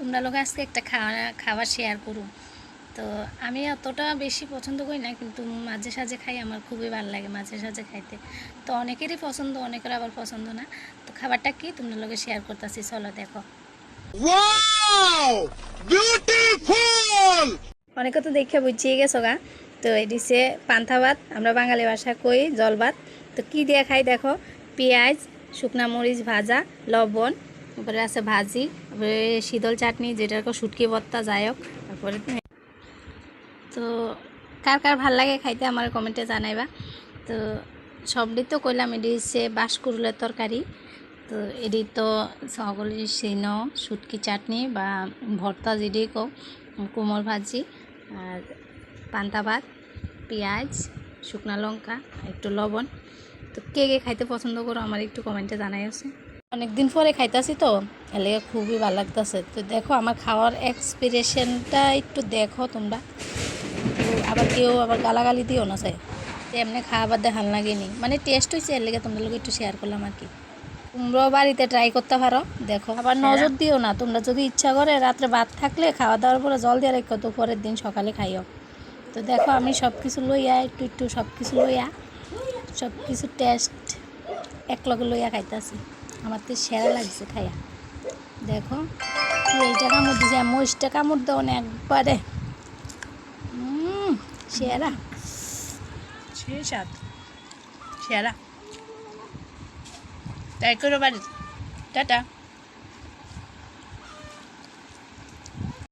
তোমরা লোক আজকে একটা খাওয়া খাবার শেয়ার করুন তো আমি অতটা বেশি পছন্দ করি না কিন্তু মাঝে সাঝে খাই আমার খুবই ভালো লাগে মাঝে সাঝে খাইতে। তো অনেকেরই পছন্দ অনেকের আবার পছন্দ না। তো খাবারটা কি? তোমরা লোকে শেয়ার করতেছি চলো দেখো! অনেকে তো দেখে বুঝিয়ে গেছো গা। তো সে পান্থা ভাত আমরা বাঙালি ভাষা কই জল ভাত তো কী দিয়ে খাই দেখো? পেঁয়াজ শুকনা মরিচ ভাজা লবণ তারপরে আছে ভাজি, তারপরে শীতল চাটনি যেটার শুটকি ভর্তা, যাই হোক, তারপরে তো কার কার ভালো লাগে খাইতে আমার কমেন্টে জানাইবা। তো সবটি তো কইলাম এটি হচ্ছে বাঁশকুরুলের তরকারি। তো এটি তো সকলের সিন শুটকি চাটনি বা ভর্তা যেটি কো কুমড় ভাজি আর পান্তা ভাত, পেঁয়াজ, শুকনা লঙ্কা, একটু লবণ। তো কে কে খাইতে পছন্দ করো, আমার একটু কমেন্টে জানাই আছে অনেকদিন পরে খাইতাছি তো এলে খুবই ভালো লাগতেছে। তো দেখো আমার খাওয়ার এক্সপিরিয়েশনটা একটু দেখো তোমরা। তো আবার কেউ আবার গালাগালি দিও না চাই। এমনি খাবার দেখান লাগেনি মানে টেস্ট হয়েছে এর লেগে তোমরা লোক একটু শেয়ার করলাম আর কি। তোমরাও বাড়িতে ট্রাই করতে পারো দেখো। আবার নজর দিও না তোমরা যদি ইচ্ছা করে রাত্রে ভাত থাকলে খাওয়া দাওয়ার পরে জল দিয়ে রেখো তো পরের দিন সকালে খাইও। তো দেখো আমি সব কিছু লইয়া একটু একটু সব কিছু লইয়া সব কিছু টেস্ট এক লগে লইয়া খাইতেছি। আমার তো সেরা লাগছে খাইয়া। দেখো এইটা কামড় দিছে মোষটা কামড় দাও না একবারে। সেরা। সে সাত সেরা। তাই করো বাড়ি। টাটা।